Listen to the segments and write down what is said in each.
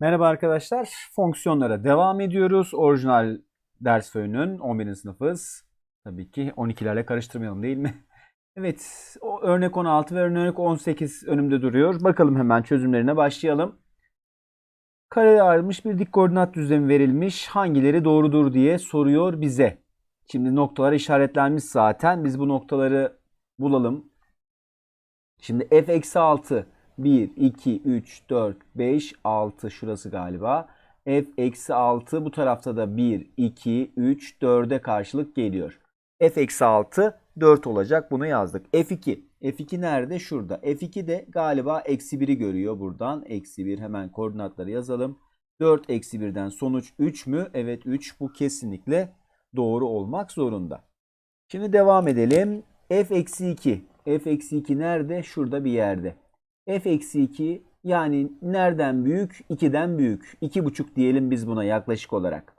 Merhaba arkadaşlar. Fonksiyonlara devam ediyoruz. Orijinal ders öğünün 11. sınıfız. Tabii ki 12'lerle karıştırmayalım değil mi? Evet, o örnek 16 ve örnek 18 önümde duruyor. Bakalım hemen çözümlerine başlayalım. Kareye ayrılmış bir dik koordinat düzlemi verilmiş. Hangileri doğrudur diye soruyor bize. Şimdi noktalar işaretlenmiş zaten. Biz bu noktaları bulalım. Şimdi f eksi 6 1, 2, 3, 4, 5, 6 şurası galiba. f eksi 6 bu tarafta da 1, 2, 3, 4'e karşılık geliyor. f eksi 6 4 olacak bunu yazdık. f2. f2 nerede? Şurada. f2 de galiba eksi 1'i görüyor buradan. Eksi 1 hemen koordinatları yazalım. 4 eksi 1'den sonuç 3 mü? Evet 3 bu kesinlikle doğru olmak zorunda. Şimdi devam edelim. f eksi 2. f eksi 2 nerede? Şurada bir yerde. f eksi 2 yani nereden büyük? 2'den büyük. 2,5 diyelim biz buna yaklaşık olarak.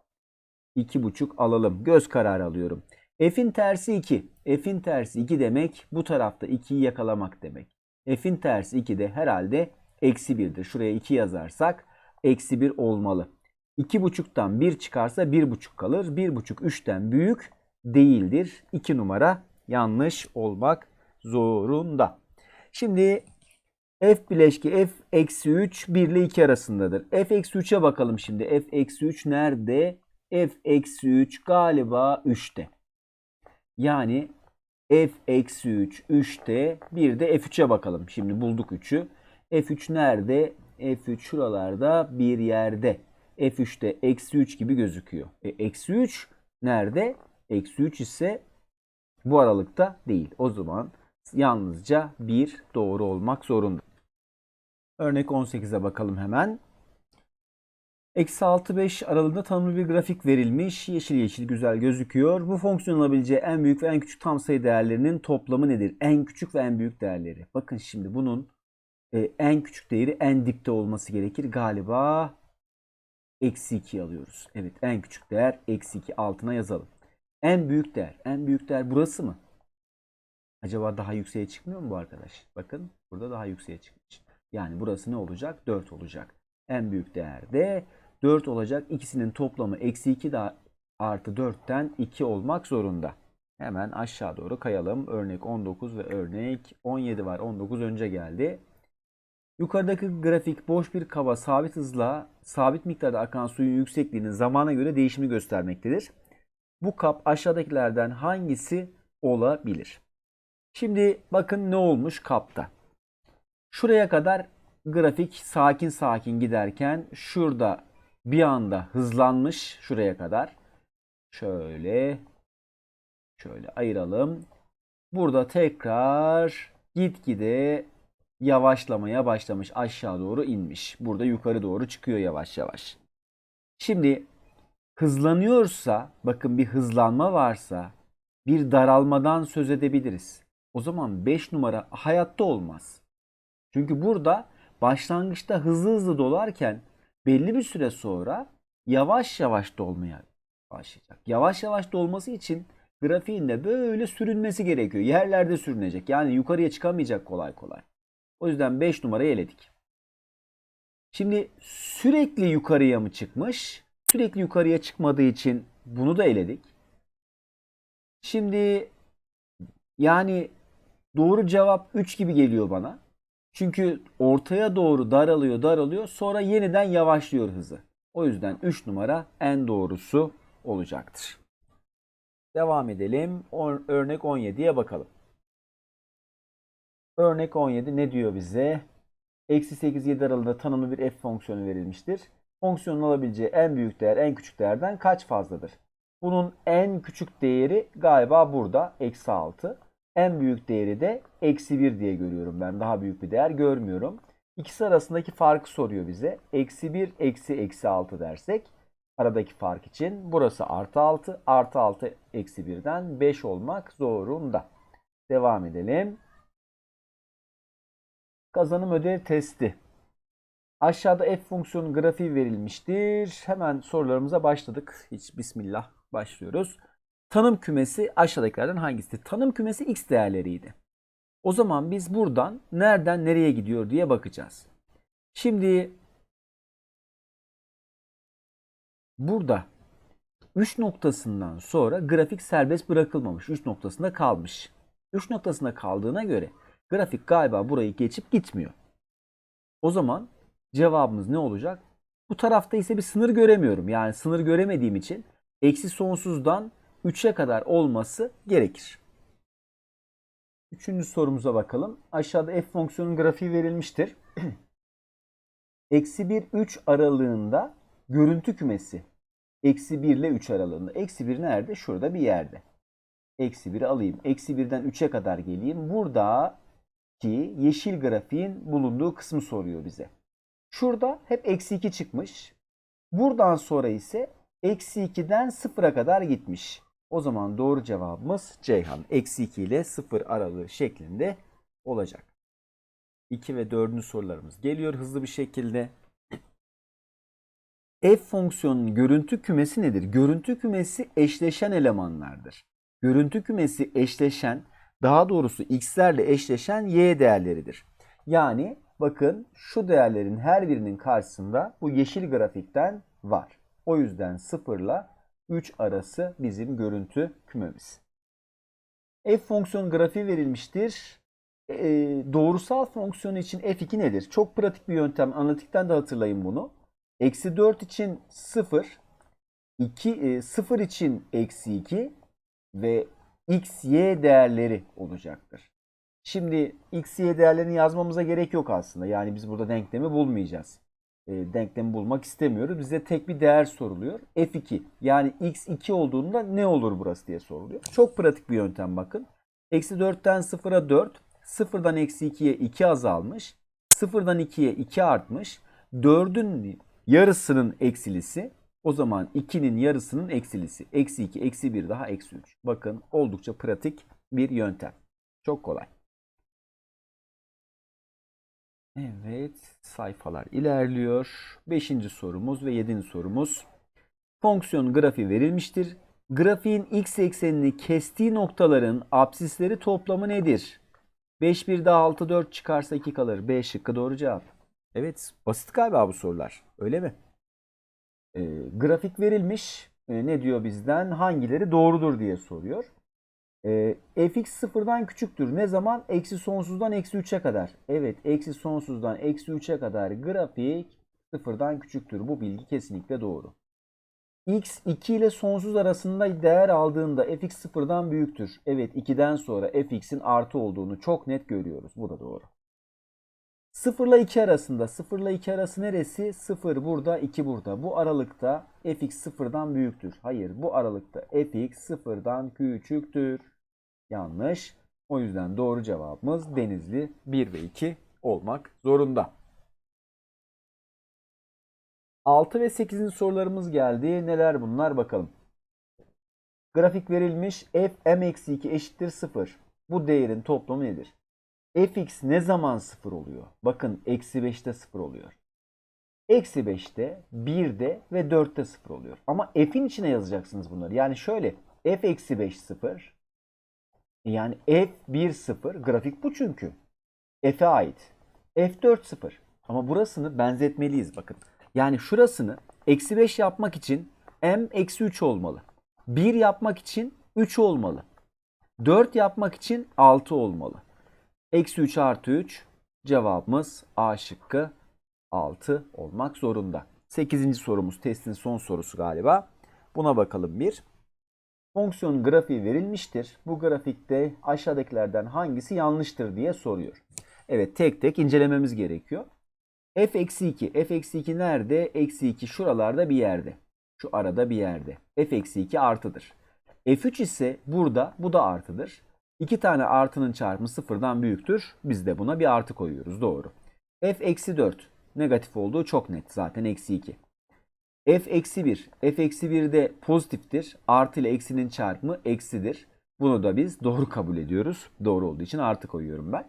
2,5 alalım. Göz kararı alıyorum. F'in tersi 2. F'in tersi 2 demek bu tarafta 2'yi yakalamak demek. F'in tersi 2 de herhalde eksi 1'dir. Şuraya 2 yazarsak eksi 1 olmalı. 2,5'tan 1 çıkarsa 1,5 kalır. 1,5 3'ten büyük değildir. 2 numara yanlış olmak zorunda. Şimdi f bileşki f eksi 3 1 ile 2 arasındadır. f eksi 3'e bakalım şimdi. f eksi 3 nerede? f eksi 3 galiba 3'te. Yani f eksi 3 3'te bir de f3'e bakalım. Şimdi bulduk 3'ü. f3 nerede? f3 şuralarda bir yerde. f3'te eksi 3 gibi gözüküyor. E, eksi 3 nerede? Eksi 3 ise bu aralıkta değil. O zaman yalnızca 1 doğru olmak zorunda. Örnek 18'e bakalım hemen. Eksi 6 5 aralığında tanımlı bir grafik verilmiş. Yeşil yeşil güzel gözüküyor. Bu fonksiyon alabileceği en büyük ve en küçük tam sayı değerlerinin toplamı nedir? En küçük ve en büyük değerleri. Bakın şimdi bunun e, en küçük değeri en dipte olması gerekir. Galiba eksi 2 alıyoruz. Evet en küçük değer eksi 2 altına yazalım. En büyük değer. En büyük değer burası mı? Acaba daha yükseğe çıkmıyor mu bu arkadaş? Bakın burada daha yükseğe çıkmış. Yani burası ne olacak? 4 olacak. En büyük değer de 4 olacak. İkisinin toplamı eksi 2 da artı 4'ten 2 olmak zorunda. Hemen aşağı doğru kayalım. Örnek 19 ve örnek 17 var. 19 önce geldi. Yukarıdaki grafik boş bir kaba sabit hızla sabit miktarda akan suyun yüksekliğinin zamana göre değişimi göstermektedir. Bu kap aşağıdakilerden hangisi olabilir? Şimdi bakın ne olmuş kapta. Şuraya kadar grafik sakin sakin giderken şurada bir anda hızlanmış şuraya kadar. Şöyle şöyle ayıralım. Burada tekrar gitgide yavaşlamaya başlamış. Aşağı doğru inmiş. Burada yukarı doğru çıkıyor yavaş yavaş. Şimdi hızlanıyorsa, bakın bir hızlanma varsa bir daralmadan söz edebiliriz. O zaman 5 numara hayatta olmaz. Çünkü burada başlangıçta hızlı hızlı dolarken belli bir süre sonra yavaş yavaş dolmaya başlayacak. Yavaş yavaş dolması için grafiğin de böyle sürünmesi gerekiyor. Yerlerde sürünecek. Yani yukarıya çıkamayacak kolay kolay. O yüzden 5 numarayı eledik. Şimdi sürekli yukarıya mı çıkmış? Sürekli yukarıya çıkmadığı için bunu da eledik. Şimdi yani doğru cevap 3 gibi geliyor bana. Çünkü ortaya doğru daralıyor daralıyor sonra yeniden yavaşlıyor hızı. O yüzden 3 numara en doğrusu olacaktır. Devam edelim. Örnek 17'ye bakalım. Örnek 17 ne diyor bize? Eksi 8 7 aralığında tanımlı bir f fonksiyonu verilmiştir. Fonksiyonun alabileceği en büyük değer en küçük değerden kaç fazladır? Bunun en küçük değeri galiba burada eksi 6. En büyük değeri de eksi 1 diye görüyorum ben. Daha büyük bir değer görmüyorum. İkisi arasındaki farkı soruyor bize. Eksi 1 eksi eksi 6 dersek aradaki fark için burası artı 6 artı 6 eksi 1'den 5 olmak zorunda. Devam edelim. Kazanım ödev testi. Aşağıda f fonksiyonu grafiği verilmiştir. Hemen sorularımıza başladık. Hiç bismillah başlıyoruz. Tanım kümesi aşağıdakilerden hangisidir? Tanım kümesi x değerleriydi. O zaman biz buradan nereden nereye gidiyor diye bakacağız. Şimdi burada 3 noktasından sonra grafik serbest bırakılmamış. 3 noktasında kalmış. 3 noktasında kaldığına göre grafik galiba burayı geçip gitmiyor. O zaman cevabımız ne olacak? Bu tarafta ise bir sınır göremiyorum. Yani sınır göremediğim için eksi sonsuzdan 3'e kadar olması gerekir. Üçüncü sorumuza bakalım. Aşağıda f fonksiyonun grafiği verilmiştir. Eksi 1 3 aralığında görüntü kümesi. Eksi 1 ile 3 aralığında. Eksi 1 nerede? Şurada bir yerde. Eksi 1'i alayım. Eksi 1'den 3'e kadar geleyim. Burada ki yeşil grafiğin bulunduğu kısmı soruyor bize. Şurada hep eksi 2 çıkmış. Buradan sonra ise eksi 2'den 0'a kadar gitmiş. O zaman doğru cevabımız Ceyhan. Eksi 2 ile 0 aralığı şeklinde olacak. 2 ve 4. sorularımız geliyor hızlı bir şekilde. F fonksiyonunun görüntü kümesi nedir? Görüntü kümesi eşleşen elemanlardır. Görüntü kümesi eşleşen, daha doğrusu x'lerle eşleşen y değerleridir. Yani bakın şu değerlerin her birinin karşısında bu yeşil grafikten var. O yüzden 0 ile 3 arası bizim görüntü kümemiz. F fonksiyon grafiği verilmiştir. Ee, doğrusal fonksiyon için f2 nedir? Çok pratik bir yöntem. Analitikten de hatırlayın bunu. Eksi 4 için 0, 2, e, 0 için eksi 2 ve x, y değerleri olacaktır. Şimdi x, y değerlerini yazmamıza gerek yok aslında. Yani biz burada denklemi bulmayacağız. E, denklemi bulmak istemiyoruz. Bize tek bir değer soruluyor. f2 yani x 2 olduğunda ne olur burası diye soruluyor. Çok pratik bir yöntem bakın. Eksi 4'ten 0'a 4, 0'dan eksi 2'ye 2 azalmış, 0'dan 2'ye 2 artmış, 4'ün yarısının eksilisi o zaman 2'nin yarısının eksilisi. Eksi 2, eksi 1 daha eksi 3. Bakın oldukça pratik bir yöntem. Çok kolay. Evet sayfalar ilerliyor. Beşinci sorumuz ve yedinci sorumuz. Fonksiyon grafiği verilmiştir. Grafiğin x eksenini kestiği noktaların absisleri toplamı nedir? 5 1 daha 6 4 çıkarsa 2 kalır. B şıkkı doğru cevap. Evet basit galiba bu sorular. Öyle mi? Ee, grafik verilmiş. Ee, ne diyor bizden? Hangileri doğrudur diye soruyor. Ee, fx sıfırdan küçüktür. Ne zaman? Eksi sonsuzdan eksi 3'e kadar. Evet eksi sonsuzdan eksi 3'e kadar grafik sıfırdan küçüktür. Bu bilgi kesinlikle doğru. x 2 ile sonsuz arasında değer aldığında fx sıfırdan büyüktür. Evet 2'den sonra fx'in artı olduğunu çok net görüyoruz. Bu da doğru. 0 ile 2 arasında 0 ile 2 arası neresi? 0 burada 2 burada. Bu aralıkta fx sıfırdan büyüktür. Hayır bu aralıkta fx sıfırdan küçüktür. Yanlış. O yüzden doğru cevabımız Denizli 1 ve 2 olmak zorunda. 6 ve 8. sorularımız geldi. Neler bunlar bakalım. Grafik verilmiş f m-2 eşittir 0. Bu değerin toplamı nedir? fx ne zaman 0 oluyor? Bakın eksi 5'te 0 oluyor. Eksi 5'te, 1'de ve 4'te 0 oluyor. Ama f'in içine yazacaksınız bunları. Yani şöyle f eksi 5 0. Yani f 1 0. Grafik bu çünkü. F'e ait. F4 0. Ama burasını benzetmeliyiz bakın. Yani şurasını eksi 5 yapmak için m eksi 3 olmalı. 1 yapmak için 3 olmalı. 4 yapmak için 6 olmalı. Eksi 3 artı 3 cevabımız A şıkkı 6 olmak zorunda. 8. sorumuz testin son sorusu galiba. Buna bakalım bir. Fonksiyon grafiği verilmiştir. Bu grafikte aşağıdakilerden hangisi yanlıştır diye soruyor. Evet tek tek incelememiz gerekiyor. f eksi 2. f eksi 2 nerede? Eksi 2 şuralarda bir yerde. Şu arada bir yerde. f eksi 2 artıdır. f3 ise burada. Bu da artıdır. İki tane artının çarpımı sıfırdan büyüktür. Biz de buna bir artı koyuyoruz. Doğru. f eksi 4 negatif olduğu çok net. Zaten eksi 2. f eksi 1. f eksi 1 de pozitiftir. Artı ile eksinin çarpımı eksidir. Bunu da biz doğru kabul ediyoruz. Doğru olduğu için artı koyuyorum ben.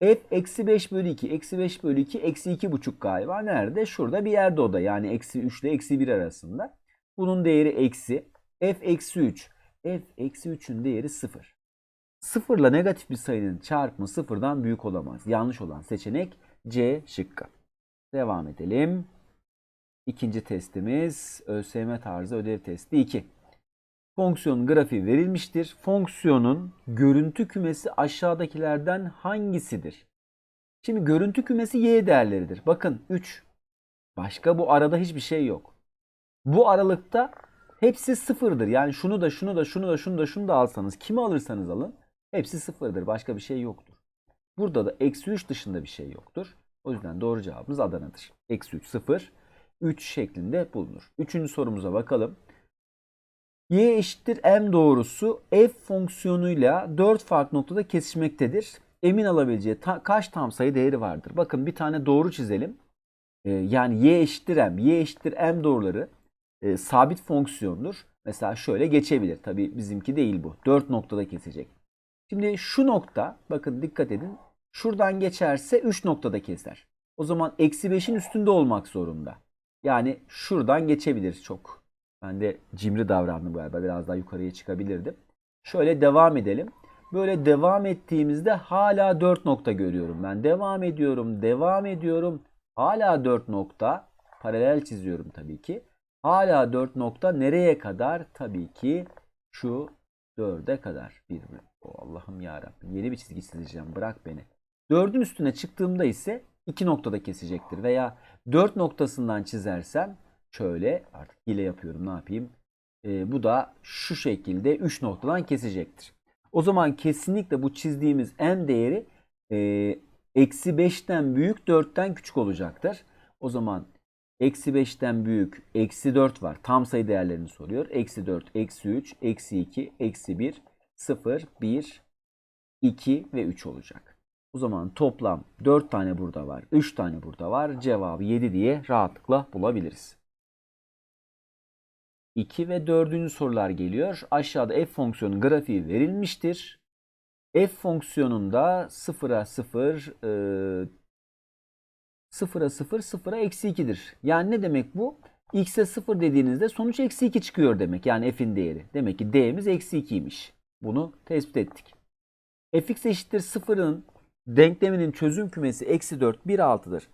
f eksi 5 bölü 2. Eksi 5 bölü 2 eksi 2 buçuk galiba. Nerede? Şurada bir yerde o da. Yani eksi 3 ile eksi 1 arasında. Bunun değeri eksi. f eksi 3. f eksi 3'ün değeri 0. Sıfırla negatif bir sayının çarpımı sıfırdan büyük olamaz. Yanlış olan seçenek C şıkkı. Devam edelim. İkinci testimiz ÖSYM tarzı ödev testi 2. Fonksiyonun grafiği verilmiştir. Fonksiyonun görüntü kümesi aşağıdakilerden hangisidir? Şimdi görüntü kümesi y değerleridir. Bakın 3. Başka bu arada hiçbir şey yok. Bu aralıkta hepsi sıfırdır. Yani şunu da şunu da şunu da şunu da şunu da alsanız kimi alırsanız alın hepsi sıfırdır. Başka bir şey yoktur. Burada da eksi 3 dışında bir şey yoktur. O yüzden doğru cevabımız Adana'dır. Eksi 3 0 3 şeklinde bulunur. Üçüncü sorumuza bakalım. Y eşittir m doğrusu f fonksiyonuyla 4 farklı noktada kesişmektedir. Emin alabileceği ta- kaç tam sayı değeri vardır? Bakın bir tane doğru çizelim. Ee, yani y eşittir m, y eşittir m doğruları e, sabit fonksiyondur. Mesela şöyle geçebilir. Tabii bizimki değil bu. 4 noktada kesecek. Şimdi şu nokta bakın dikkat edin. Şuradan geçerse 3 noktada keser. O zaman eksi 5'in üstünde olmak zorunda. Yani şuradan geçebilir çok. Ben de cimri davrandım galiba. Biraz daha yukarıya çıkabilirdim. Şöyle devam edelim. Böyle devam ettiğimizde hala 4 nokta görüyorum. Ben devam ediyorum, devam ediyorum. Hala 4 nokta. Paralel çiziyorum tabii ki. Hala 4 nokta nereye kadar? Tabii ki şu 4'e kadar. Bir, oh Allah'ım yarabbim. Yeni bir çizgi çizeceğim. Bırak beni. 4'ün üstüne çıktığımda ise 2 noktada kesecektir. Veya 4 noktasından çizersem şöyle artık hile yapıyorum ne yapayım. Ee, bu da şu şekilde 3 noktadan kesecektir. O zaman kesinlikle bu çizdiğimiz m değeri e, eksi 5'ten büyük 4'ten küçük olacaktır. O zaman eksi 5'ten büyük eksi 4 var. Tam sayı değerlerini soruyor. Eksi 4, eksi 3, eksi 2, eksi 1, 0, 1, 2 ve 3 olacak. O zaman toplam 4 tane burada var. 3 tane burada var. Cevabı 7 diye rahatlıkla bulabiliriz. 2 ve 4. sorular geliyor. Aşağıda f fonksiyonun grafiği verilmiştir. f fonksiyonunda 0'a 0, e, 0'a 0, 0'a eksi 2'dir. Yani ne demek bu? x'e 0 dediğinizde sonuç eksi 2 çıkıyor demek. Yani f'in değeri. Demek ki d'miz eksi 2'ymiş. Bunu tespit ettik. fx eşittir 0'ın denkleminin çözüm kümesi eksi 4, 1, 6'dır.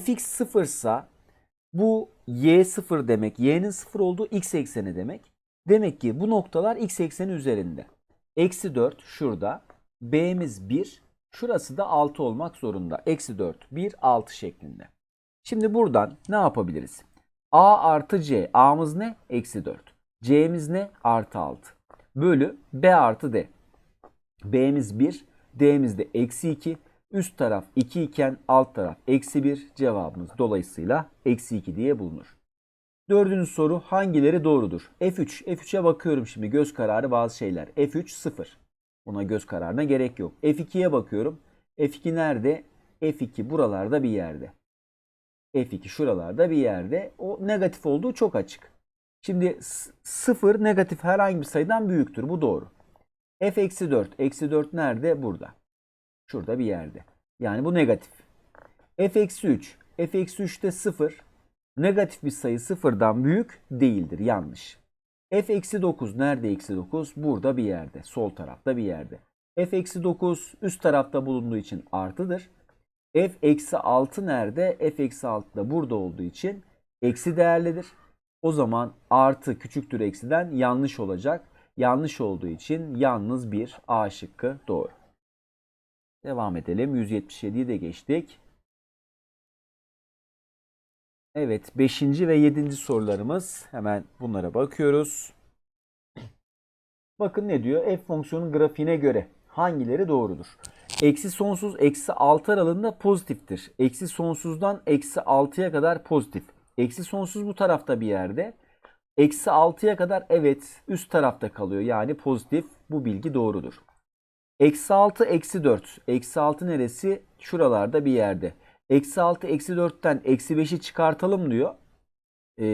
fx 0 ise bu y 0 demek. y'nin 0 olduğu x ekseni demek. Demek ki bu noktalar x ekseni üzerinde. Eksi 4 şurada. b'miz 1. Şurası da 6 olmak zorunda. Eksi 4, 1, 6 şeklinde. Şimdi buradan ne yapabiliriz? a artı c. a'mız ne? Eksi 4. c'miz ne? Artı 6. Bölü b artı d. b'miz 1. d'miz de eksi 2. Üst taraf 2 iken alt taraf eksi 1 cevabımız dolayısıyla eksi 2 diye bulunur. Dördüncü soru hangileri doğrudur? F3. F3'e bakıyorum şimdi göz kararı bazı şeyler. F3 0. Buna göz kararına gerek yok. F2'ye bakıyorum. F2 nerede? F2 buralarda bir yerde. F2 şuralarda bir yerde. O negatif olduğu çok açık. Şimdi 0 negatif herhangi bir sayıdan büyüktür. Bu doğru. F eksi 4. Eksi 4 nerede? Burada. Şurada bir yerde. Yani bu negatif. f eksi 3. f eksi 3'te 0. Negatif bir sayı sıfırdan büyük değildir. Yanlış. f eksi 9. Nerede eksi 9? Burada bir yerde. Sol tarafta bir yerde. f eksi 9 üst tarafta bulunduğu için artıdır. f eksi 6 nerede? f eksi 6 da burada olduğu için eksi değerlidir. O zaman artı küçüktür eksiden yanlış olacak. Yanlış olduğu için yalnız bir A şıkkı doğru. Devam edelim. 177'yi de geçtik. Evet 5. ve 7. sorularımız. Hemen bunlara bakıyoruz. Bakın ne diyor? F fonksiyonun grafiğine göre hangileri doğrudur? Eksi sonsuz eksi 6 aralığında pozitiftir. Eksi sonsuzdan eksi 6'ya kadar pozitif. Eksi sonsuz bu tarafta bir yerde. Eksi 6'ya kadar evet üst tarafta kalıyor. Yani pozitif. Bu bilgi doğrudur. Eksi 6, eksi 4. Eksi 6 neresi? Şuralarda bir yerde. Eksi 6, eksi 4'ten eksi 5'i çıkartalım diyor. Ee,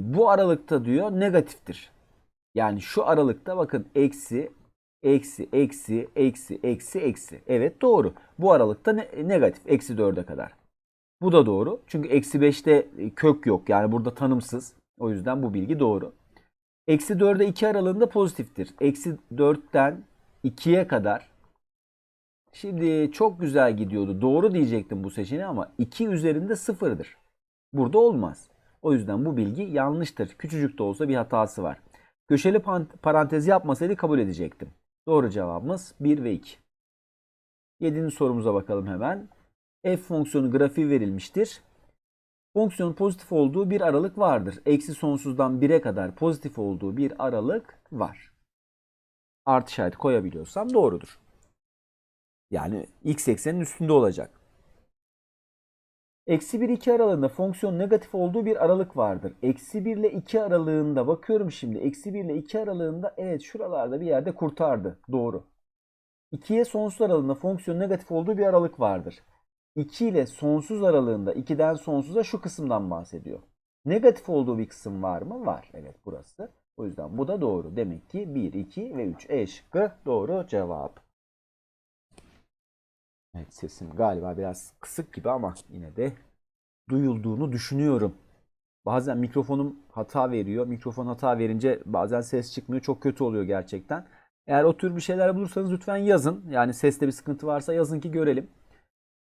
bu aralıkta diyor negatiftir. Yani şu aralıkta bakın eksi, eksi, eksi, eksi, eksi, eksi. Evet doğru. Bu aralıkta ne, negatif. Eksi 4'e kadar. Bu da doğru. Çünkü eksi 5'te kök yok. Yani burada tanımsız. O yüzden bu bilgi doğru. Eksi 4'e 2 aralığında pozitiftir. Eksi 4'ten 2'ye kadar Şimdi çok güzel gidiyordu. Doğru diyecektim bu seçeneği ama 2 üzerinde sıfırdır. Burada olmaz. O yüzden bu bilgi yanlıştır. Küçücük de olsa bir hatası var. Köşeli parantez yapmasaydı kabul edecektim. Doğru cevabımız 1 ve 2. 7. sorumuza bakalım hemen. F fonksiyonu grafiği verilmiştir. Fonksiyonun pozitif olduğu bir aralık vardır. Eksi sonsuzdan 1'e kadar pozitif olduğu bir aralık var. Artı işareti koyabiliyorsam doğrudur. Yani x eksenin üstünde olacak. Eksi 1 2 aralığında fonksiyon negatif olduğu bir aralık vardır. Eksi 1 ile 2 aralığında bakıyorum şimdi. Eksi 1 ile 2 aralığında evet şuralarda bir yerde kurtardı. Doğru. 2'ye sonsuz aralığında fonksiyon negatif olduğu bir aralık vardır. 2 ile sonsuz aralığında 2'den sonsuza şu kısımdan bahsediyor. Negatif olduğu bir kısım var mı? Var. Evet burası. O yüzden bu da doğru. Demek ki 1, 2 ve 3 E şıkkı doğru cevap. Evet sesim galiba biraz kısık gibi ama yine de duyulduğunu düşünüyorum. Bazen mikrofonum hata veriyor. Mikrofon hata verince bazen ses çıkmıyor. Çok kötü oluyor gerçekten. Eğer o tür bir şeyler bulursanız lütfen yazın. Yani seste bir sıkıntı varsa yazın ki görelim.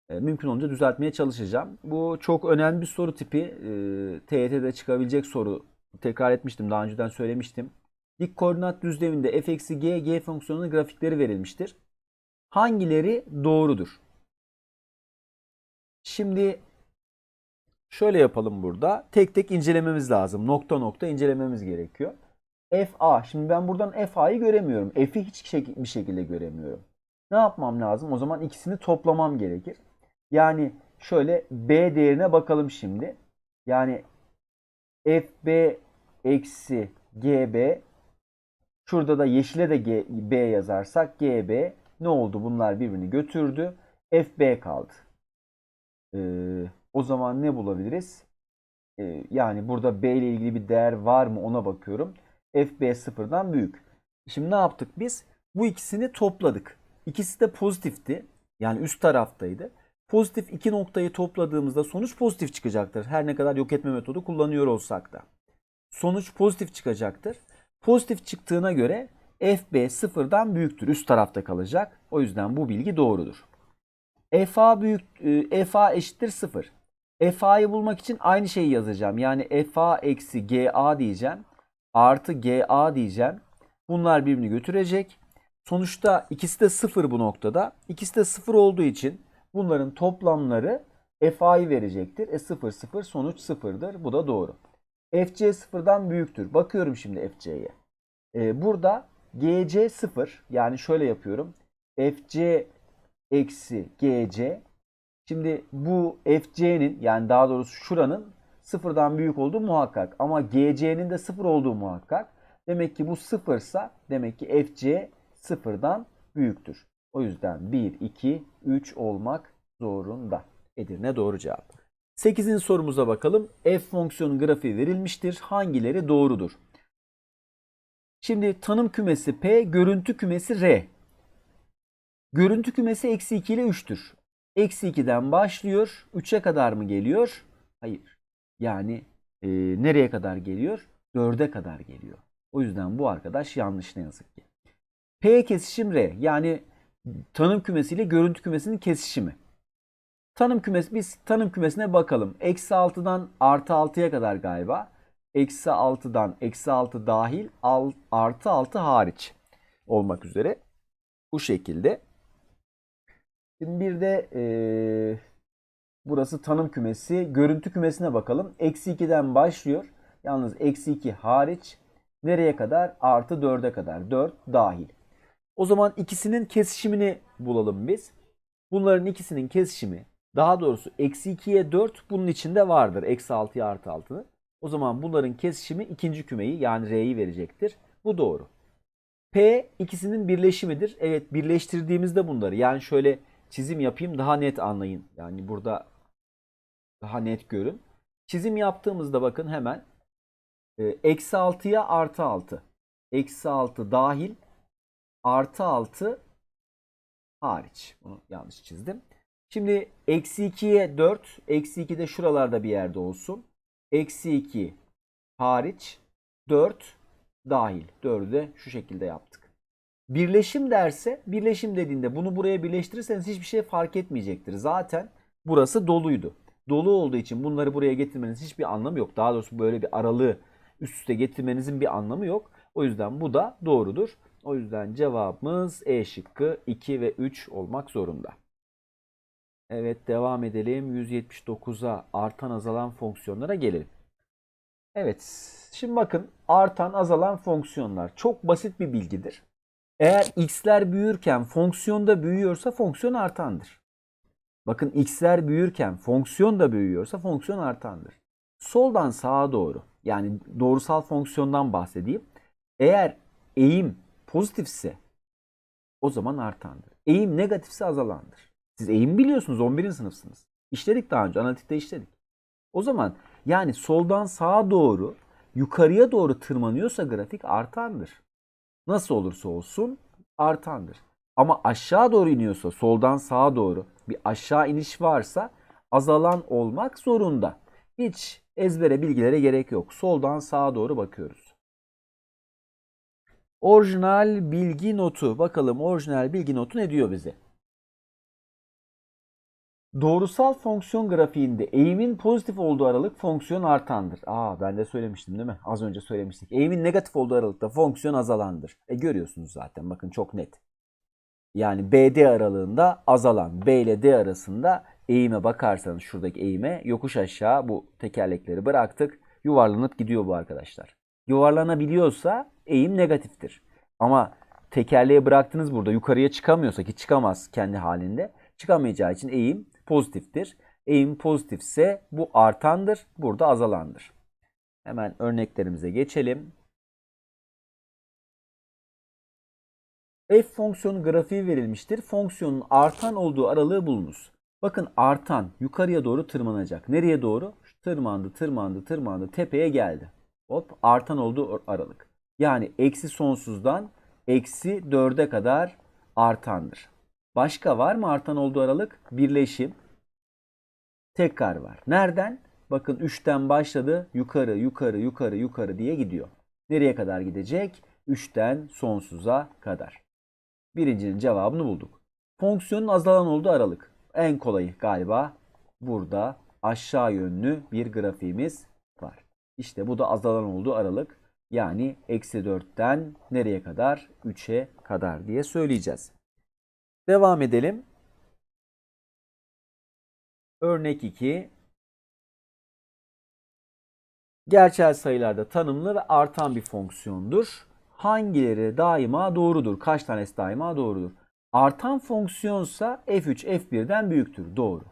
E, Mümkün olunca düzeltmeye çalışacağım. Bu çok önemli bir soru tipi. E, TYT'de çıkabilecek soru. Tekrar etmiştim. Daha önceden söylemiştim. Dik koordinat düzleminde f eksi g, g fonksiyonunun grafikleri verilmiştir. Hangileri doğrudur? Şimdi şöyle yapalım burada. Tek tek incelememiz lazım. Nokta nokta incelememiz gerekiyor. FA. Şimdi ben buradan FA'yı göremiyorum. F'i hiç bir şekilde göremiyorum. Ne yapmam lazım? O zaman ikisini toplamam gerekir. Yani şöyle B değerine bakalım şimdi. Yani FB eksi GB Şurada da yeşile de G, B yazarsak GB ne oldu? Bunlar birbirini götürdü. FB kaldı. Ee, o zaman ne bulabiliriz? Ee, yani burada B ile ilgili bir değer var mı ona bakıyorum. FB sıfırdan büyük. Şimdi ne yaptık biz? Bu ikisini topladık. İkisi de pozitifti. Yani üst taraftaydı. Pozitif iki noktayı topladığımızda sonuç pozitif çıkacaktır. Her ne kadar yok etme metodu kullanıyor olsak da. Sonuç pozitif çıkacaktır. Pozitif çıktığına göre FB sıfırdan büyüktür. Üst tarafta kalacak. O yüzden bu bilgi doğrudur. FA büyük e, FA eşittir 0. FA'yı bulmak için aynı şeyi yazacağım. Yani FA eksi GA diyeceğim. Artı GA diyeceğim. Bunlar birbirini götürecek. Sonuçta ikisi de 0 bu noktada. İkisi de 0 olduğu için bunların toplamları FA'yı verecektir. E 0 0 sonuç 0'dır. Bu da doğru. FC sıfırdan büyüktür. Bakıyorum şimdi FC'ye. Ee, burada GC sıfır. Yani şöyle yapıyorum. FC eksi GC. Şimdi bu FC'nin yani daha doğrusu şuranın sıfırdan büyük olduğu muhakkak. Ama GC'nin de sıfır olduğu muhakkak. Demek ki bu sıfırsa demek ki FC sıfırdan büyüktür. O yüzden 1, 2, 3 olmak zorunda. Edirne doğru cevap. 8. sorumuza bakalım. F fonksiyonu grafiği verilmiştir. Hangileri doğrudur? Şimdi tanım kümesi P, görüntü kümesi R. Görüntü kümesi eksi 2 ile 3'tür. Eksi 2'den başlıyor. 3'e kadar mı geliyor? Hayır. Yani e, nereye kadar geliyor? 4'e kadar geliyor. O yüzden bu arkadaş yanlış ne yazık ki. P kesişim R. Yani tanım kümesi ile görüntü kümesinin kesişimi. Tanım kümesi biz tanım kümesine bakalım. Eksi 6'dan artı 6'ya kadar galiba. Eksi 6'dan eksi 6 dahil artı 6 hariç olmak üzere. Bu şekilde. Şimdi bir de eee, burası tanım kümesi. Görüntü kümesine bakalım. Eksi 2'den başlıyor. Yalnız eksi 2 hariç nereye kadar? Artı 4'e kadar. 4 dahil. O zaman ikisinin kesişimini bulalım biz. Bunların ikisinin kesişimi daha doğrusu eksi 2'ye 4 bunun içinde vardır. Eksi 6'ya artı 6'ı. O zaman bunların kesişimi ikinci kümeyi yani R'yi verecektir. Bu doğru. P ikisinin birleşimidir. Evet birleştirdiğimizde bunları yani şöyle çizim yapayım daha net anlayın. Yani burada daha net görün. Çizim yaptığımızda bakın hemen e, eksi 6'ya artı 6. Eksi 6 dahil artı 6 hariç. Bunu yanlış çizdim. Şimdi eksi 2'ye 4. Eksi 2 de şuralarda bir yerde olsun. Eksi 2 hariç 4 dahil. 4'ü de şu şekilde yaptık. Birleşim derse, birleşim dediğinde bunu buraya birleştirirseniz hiçbir şey fark etmeyecektir. Zaten burası doluydu. Dolu olduğu için bunları buraya getirmeniz hiçbir anlamı yok. Daha doğrusu böyle bir aralığı üst üste getirmenizin bir anlamı yok. O yüzden bu da doğrudur. O yüzden cevabımız E şıkkı 2 ve 3 olmak zorunda. Evet devam edelim. 179'a artan azalan fonksiyonlara gelelim. Evet şimdi bakın artan azalan fonksiyonlar çok basit bir bilgidir. Eğer x'ler büyürken fonksiyon da büyüyorsa fonksiyon artandır. Bakın x'ler büyürken fonksiyon da büyüyorsa fonksiyon artandır. Soldan sağa doğru yani doğrusal fonksiyondan bahsedeyim. Eğer eğim pozitifse o zaman artandır. Eğim negatifse azalandır. Siz eğim biliyorsunuz 11. sınıfsınız. İşledik daha önce analitikte işledik. O zaman yani soldan sağa doğru yukarıya doğru tırmanıyorsa grafik artandır. Nasıl olursa olsun artandır. Ama aşağı doğru iniyorsa soldan sağa doğru bir aşağı iniş varsa azalan olmak zorunda. Hiç ezbere bilgilere gerek yok. Soldan sağa doğru bakıyoruz. Orijinal bilgi notu. Bakalım orijinal bilgi notu ne diyor bize? Doğrusal fonksiyon grafiğinde eğimin pozitif olduğu aralık fonksiyon artandır. Aa ben de söylemiştim değil mi? Az önce söylemiştik. Eğimin negatif olduğu aralıkta fonksiyon azalandır. E görüyorsunuz zaten bakın çok net. Yani BD aralığında azalan B ile D arasında eğime bakarsanız şuradaki eğime yokuş aşağı bu tekerlekleri bıraktık. Yuvarlanıp gidiyor bu arkadaşlar. Yuvarlanabiliyorsa eğim negatiftir. Ama tekerleği bıraktınız burada yukarıya çıkamıyorsa ki çıkamaz kendi halinde. Çıkamayacağı için eğim pozitiftir. Eğim pozitifse bu artandır, burada azalandır. Hemen örneklerimize geçelim. F fonksiyonu grafiği verilmiştir. Fonksiyonun artan olduğu aralığı bulunuz. Bakın artan yukarıya doğru tırmanacak. Nereye doğru? Tırmandı, tırmandı, tırmandı, tepeye geldi. Hop artan olduğu aralık. Yani eksi sonsuzdan eksi 4'e kadar artandır. Başka var mı artan olduğu aralık? Birleşim. Tekrar var. Nereden? Bakın 3'ten başladı. Yukarı, yukarı, yukarı, yukarı diye gidiyor. Nereye kadar gidecek? 3'ten sonsuza kadar. Birincinin cevabını bulduk. Fonksiyonun azalan olduğu aralık. En kolayı galiba burada aşağı yönlü bir grafiğimiz var. İşte bu da azalan olduğu aralık. Yani eksi 4'ten nereye kadar? 3'e kadar diye söyleyeceğiz. Devam edelim. Örnek 2. Gerçel sayılarda tanımlı ve artan bir fonksiyondur. Hangileri daima doğrudur? Kaç tanesi daima doğrudur? Artan fonksiyonsa f3 f1'den büyüktür. Doğru.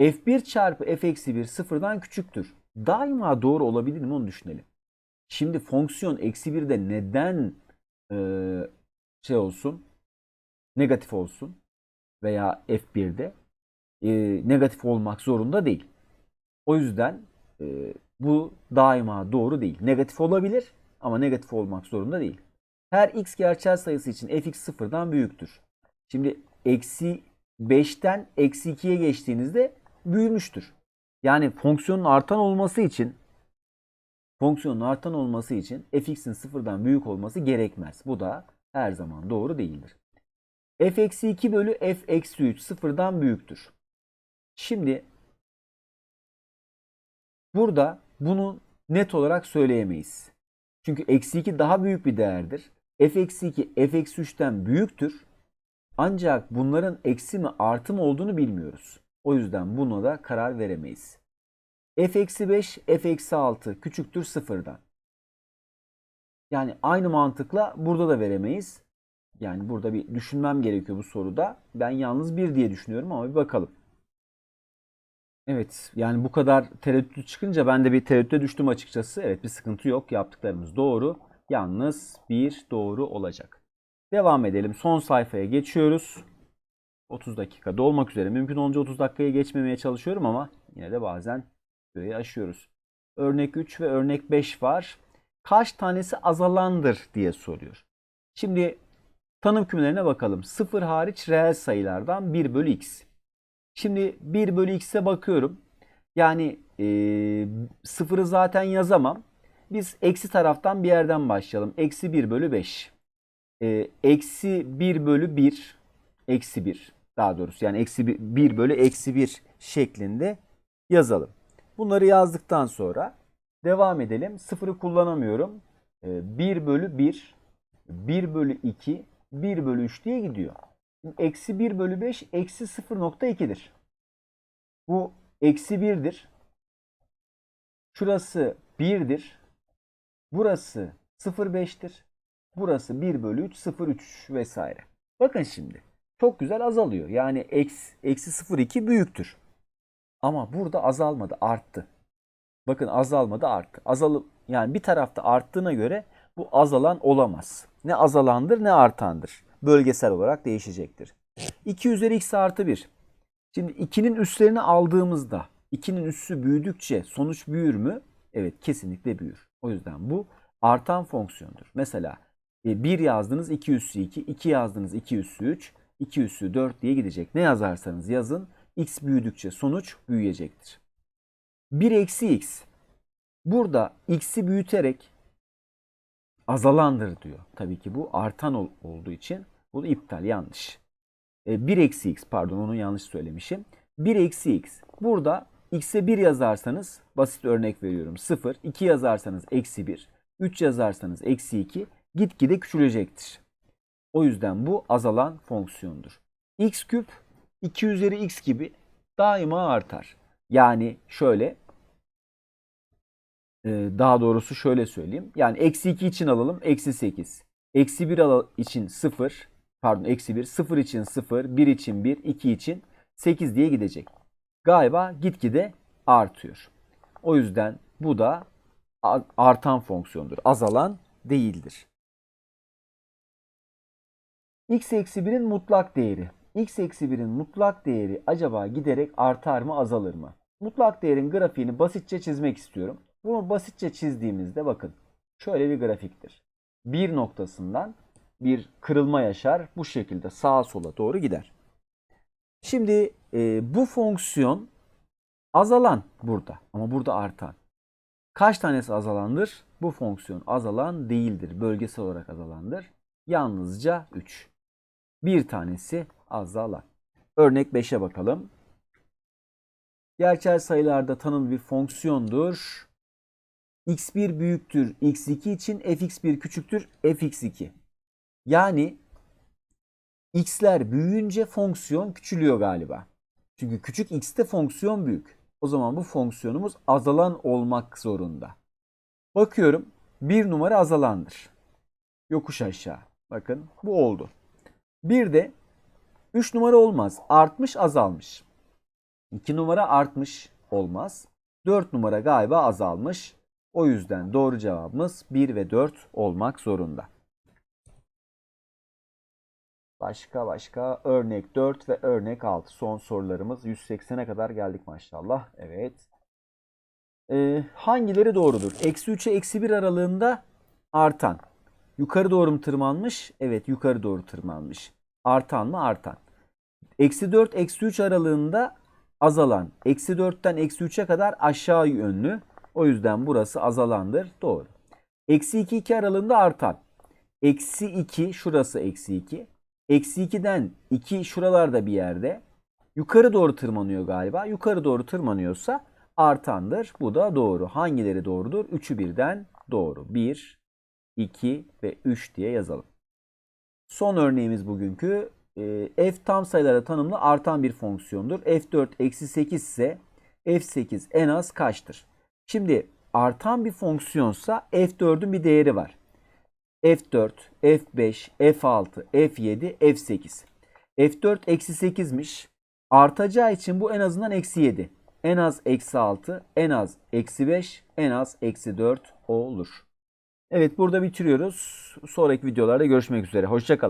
f1 çarpı f eksi 1 sıfırdan küçüktür. Daima doğru olabilir mi onu düşünelim. Şimdi fonksiyon eksi 1'de neden e, şey olsun negatif olsun veya f1'de e, negatif olmak zorunda değil. O yüzden e, bu daima doğru değil. Negatif olabilir ama negatif olmak zorunda değil. Her x gerçel sayısı için fx sıfırdan büyüktür. Şimdi eksi 5'ten eksi 2'ye geçtiğinizde büyümüştür. Yani fonksiyonun artan olması için fonksiyonun artan olması için fx'in sıfırdan büyük olması gerekmez. Bu da her zaman doğru değildir. f eksi 2 bölü f eksi 3 sıfırdan büyüktür. Şimdi burada bunu net olarak söyleyemeyiz. Çünkü eksi 2 daha büyük bir değerdir. f eksi 2 f eksi 3'ten büyüktür. Ancak bunların eksi mi artı mı olduğunu bilmiyoruz. O yüzden buna da karar veremeyiz. F eksi 5 f eksi 6 küçüktür sıfırdan. Yani aynı mantıkla burada da veremeyiz. Yani burada bir düşünmem gerekiyor bu soruda. Ben yalnız bir diye düşünüyorum ama bir bakalım. Evet yani bu kadar tereddüt çıkınca ben de bir tereddüte düştüm açıkçası. Evet bir sıkıntı yok yaptıklarımız doğru. Yalnız bir doğru olacak. Devam edelim son sayfaya geçiyoruz. 30 dakika dolmak üzere. Mümkün olunca 30 dakikaya geçmemeye çalışıyorum ama yine de bazen süreyi aşıyoruz. Örnek 3 ve örnek 5 var. Kaç tanesi azalandır diye soruyor. Şimdi tanım kümelerine bakalım. 0 hariç reel sayılardan 1 bölü x. Şimdi 1 bölü x'e bakıyorum. Yani e, sıfırı zaten yazamam. Biz eksi taraftan bir yerden başlayalım. Eksi 1 bölü 5. e, eksi 1 bölü 1 eksi 1 daha doğrusu yani eksi 1 bölü eksi 1 şeklinde yazalım. Bunları yazdıktan sonra devam edelim. Sıfırı kullanamıyorum. E, 1 bölü 1 1 bölü 2 1 bölü 3 diye gidiyor. Eksi 1 bölü 5 eksi 0.2'dir. Bu eksi 1'dir. Şurası 1'dir. Burası 0.5'tir. Burası 1 bölü 3, 0.3 vesaire. Bakın şimdi. Çok güzel azalıyor. Yani eksi, eksi 0.2 büyüktür. Ama burada azalmadı, arttı. Bakın azalmadı, arttı. Azalı, yani bir tarafta arttığına göre bu azalan olamaz. Ne azalandır ne artandır. Bölgesel olarak değişecektir. 2 üzeri x artı 1. Şimdi 2'nin üstlerini aldığımızda 2'nin üssü büyüdükçe sonuç büyür mü? Evet kesinlikle büyür. O yüzden bu artan fonksiyondur. Mesela 1 yazdınız 2 üssü 2, 2 yazdınız 2 üssü 3, 2 üssü 4 diye gidecek. Ne yazarsanız yazın x büyüdükçe sonuç büyüyecektir. 1 eksi x. Burada x'i büyüterek azalandır diyor. Tabii ki bu artan ol- olduğu için bu iptal yanlış. E, 1 eksi x pardon onu yanlış söylemişim. 1 eksi x. Burada x'e 1 yazarsanız basit örnek veriyorum 0. 2 yazarsanız eksi 1. 3 yazarsanız eksi 2. Gitgide küçülecektir. O yüzden bu azalan fonksiyondur. x küp 2 üzeri x gibi daima artar. Yani şöyle e, daha doğrusu şöyle söyleyeyim. Yani eksi 2 için alalım eksi 8. Eksi 1 al- için 0 pardon eksi 1 0 için 0 1 için 1 2 için 8 diye gidecek. Galiba gitgide artıyor. O yüzden bu da artan fonksiyondur. Azalan değildir. x eksi 1'in mutlak değeri. X eksi 1'in mutlak değeri acaba giderek artar mı azalır mı? Mutlak değerin grafiğini basitçe çizmek istiyorum. Bunu basitçe çizdiğimizde bakın şöyle bir grafiktir. Bir noktasından bir kırılma yaşar. Bu şekilde sağa sola doğru gider. Şimdi e, bu fonksiyon azalan burada ama burada artan. Kaç tanesi azalandır? Bu fonksiyon azalan değildir. Bölgesel olarak azalandır. Yalnızca 3. Bir tanesi azalan. Örnek 5'e bakalım. Gerçel sayılarda tanımlı bir fonksiyondur. x1 büyüktür x2 için fx1 küçüktür fx2. Yani x'ler büyüyünce fonksiyon küçülüyor galiba. Çünkü küçük x'te fonksiyon büyük. O zaman bu fonksiyonumuz azalan olmak zorunda. Bakıyorum bir numara azalandır. Yokuş aşağı. Bakın bu oldu. Bir de 3 numara olmaz. Artmış azalmış. 2 numara artmış olmaz. 4 numara galiba azalmış. O yüzden doğru cevabımız 1 ve 4 olmak zorunda. Başka başka örnek 4 ve örnek 6 son sorularımız 180'e kadar geldik maşallah. Evet. Ee, hangileri doğrudur? Eksi 3'e eksi 1 aralığında artan. Yukarı doğru mu tırmanmış? Evet yukarı doğru tırmanmış. Artan mı? Artan. Eksi 4 eksi 3 aralığında azalan. Eksi 4'ten eksi 3'e kadar aşağı yönlü. O yüzden burası azalandır. Doğru. Eksi 2 2 aralığında artan. Eksi 2 şurası eksi 2. Eksi 2'den 2 şuralarda bir yerde. Yukarı doğru tırmanıyor galiba. Yukarı doğru tırmanıyorsa artandır. Bu da doğru. Hangileri doğrudur? 3'ü birden doğru. 1, 2 ve 3 diye yazalım. Son örneğimiz bugünkü. e, f tam sayılara tanımlı artan bir fonksiyondur. f4 eksi 8 ise f8 en az kaçtır? Şimdi artan bir fonksiyonsa f4'ün bir değeri var. F4, F5, F6, F7, F8. F4 eksi 8'miş. Artacağı için bu en azından eksi 7. En az eksi 6, en az eksi 5, en az eksi 4 olur. Evet burada bitiriyoruz. Sonraki videolarda görüşmek üzere. Hoşçakalın.